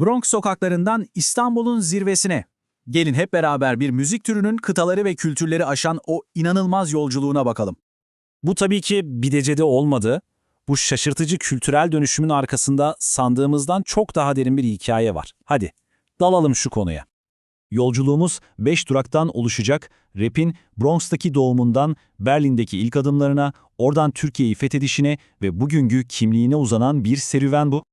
Bronx sokaklarından İstanbul'un zirvesine. Gelin hep beraber bir müzik türünün kıtaları ve kültürleri aşan o inanılmaz yolculuğuna bakalım. Bu tabii ki bir decede olmadı. Bu şaşırtıcı kültürel dönüşümün arkasında sandığımızdan çok daha derin bir hikaye var. Hadi dalalım şu konuya. Yolculuğumuz 5 duraktan oluşacak. Rap'in Bronx'taki doğumundan Berlin'deki ilk adımlarına, oradan Türkiye'yi fethedişine ve bugünkü kimliğine uzanan bir serüven bu.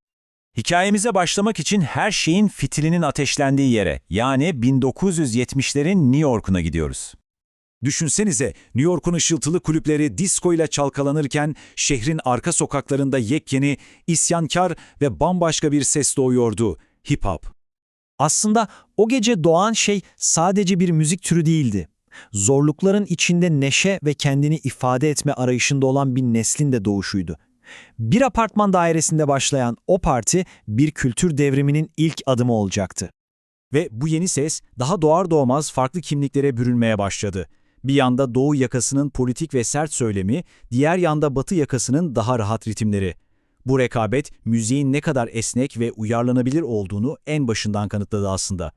Hikayemize başlamak için her şeyin fitilinin ateşlendiği yere, yani 1970'lerin New York'una gidiyoruz. Düşünsenize New York'un ışıltılı kulüpleri disco ile çalkalanırken şehrin arka sokaklarında yepyeni, isyankar ve bambaşka bir ses doğuyordu, hip hop. Aslında o gece doğan şey sadece bir müzik türü değildi. Zorlukların içinde neşe ve kendini ifade etme arayışında olan bir neslin de doğuşuydu. Bir apartman dairesinde başlayan o parti bir kültür devriminin ilk adımı olacaktı. Ve bu yeni ses daha doğar doğmaz farklı kimliklere bürünmeye başladı. Bir yanda Doğu yakasının politik ve sert söylemi, diğer yanda Batı yakasının daha rahat ritimleri. Bu rekabet müziğin ne kadar esnek ve uyarlanabilir olduğunu en başından kanıtladı aslında.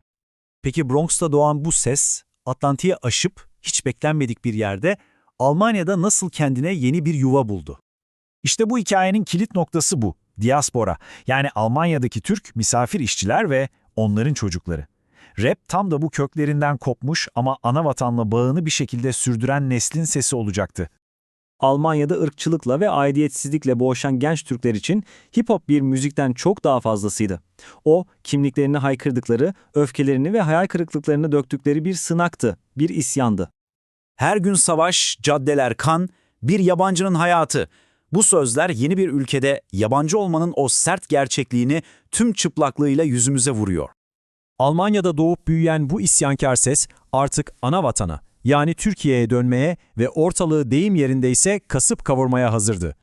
Peki Bronx'ta doğan bu ses, Atlantik'i aşıp hiç beklenmedik bir yerde Almanya'da nasıl kendine yeni bir yuva buldu? İşte bu hikayenin kilit noktası bu, diaspora. Yani Almanya'daki Türk misafir işçiler ve onların çocukları. Rap tam da bu köklerinden kopmuş ama ana vatanla bağını bir şekilde sürdüren neslin sesi olacaktı. Almanya'da ırkçılıkla ve aidiyetsizlikle boğuşan genç Türkler için hip hop bir müzikten çok daha fazlasıydı. O, kimliklerini haykırdıkları, öfkelerini ve hayal kırıklıklarını döktükleri bir sınaktı, bir isyandı. Her gün savaş, caddeler kan, bir yabancının hayatı. Bu sözler yeni bir ülkede yabancı olmanın o sert gerçekliğini tüm çıplaklığıyla yüzümüze vuruyor. Almanya'da doğup büyüyen bu isyankar ses artık ana vatana, yani Türkiye'ye dönmeye ve ortalığı deyim yerindeyse kasıp kavurmaya hazırdı.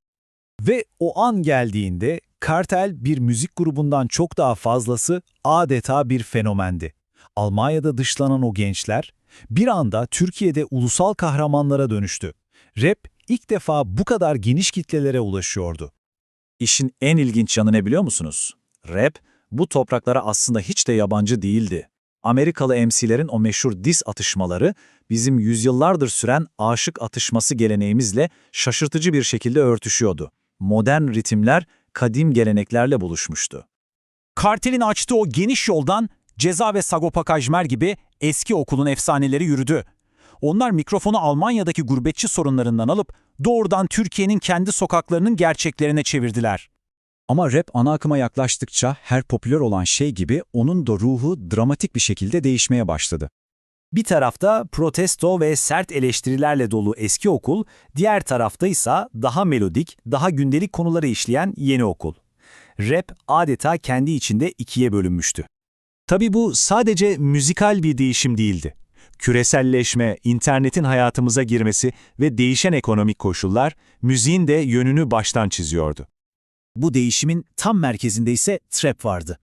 Ve o an geldiğinde Kartel bir müzik grubundan çok daha fazlası adeta bir fenomendi. Almanya'da dışlanan o gençler bir anda Türkiye'de ulusal kahramanlara dönüştü. Rap ilk defa bu kadar geniş kitlelere ulaşıyordu. İşin en ilginç yanı ne biliyor musunuz? Rap bu topraklara aslında hiç de yabancı değildi. Amerikalı MC'lerin o meşhur diss atışmaları bizim yüzyıllardır süren aşık atışması geleneğimizle şaşırtıcı bir şekilde örtüşüyordu. Modern ritimler kadim geleneklerle buluşmuştu. Kartelin açtığı o geniş yoldan Ceza ve Sagopa Kajmer gibi eski okulun efsaneleri yürüdü. Onlar mikrofonu Almanya'daki gurbetçi sorunlarından alıp doğrudan Türkiye'nin kendi sokaklarının gerçeklerine çevirdiler. Ama rap ana akıma yaklaştıkça her popüler olan şey gibi onun da ruhu dramatik bir şekilde değişmeye başladı. Bir tarafta protesto ve sert eleştirilerle dolu eski okul, diğer tarafta ise daha melodik, daha gündelik konuları işleyen yeni okul. Rap adeta kendi içinde ikiye bölünmüştü. Tabii bu sadece müzikal bir değişim değildi. Küreselleşme, internetin hayatımıza girmesi ve değişen ekonomik koşullar müziğin de yönünü baştan çiziyordu. Bu değişimin tam merkezinde ise trap vardı.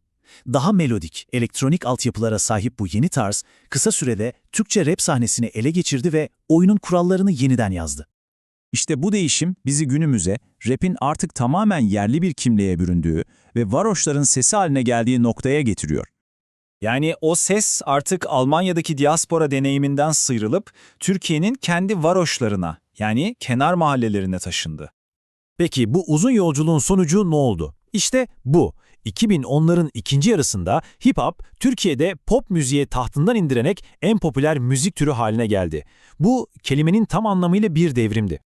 Daha melodik, elektronik altyapılara sahip bu yeni tarz, kısa sürede Türkçe rap sahnesini ele geçirdi ve oyunun kurallarını yeniden yazdı. İşte bu değişim bizi günümüze, rap'in artık tamamen yerli bir kimliğe büründüğü ve varoşların sesi haline geldiği noktaya getiriyor. Yani o ses artık Almanya'daki diaspora deneyiminden sıyrılıp Türkiye'nin kendi varoşlarına, yani kenar mahallelerine taşındı. Peki bu uzun yolculuğun sonucu ne oldu? İşte bu. 2010'ların ikinci yarısında hip hop Türkiye'de pop müziğe tahtından indirenek en popüler müzik türü haline geldi. Bu kelimenin tam anlamıyla bir devrimdi.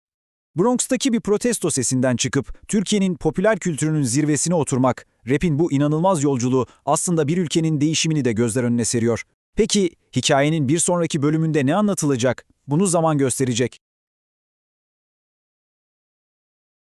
Bronx'taki bir protesto sesinden çıkıp Türkiye'nin popüler kültürünün zirvesine oturmak, rap'in bu inanılmaz yolculuğu aslında bir ülkenin değişimini de gözler önüne seriyor. Peki hikayenin bir sonraki bölümünde ne anlatılacak? Bunu zaman gösterecek.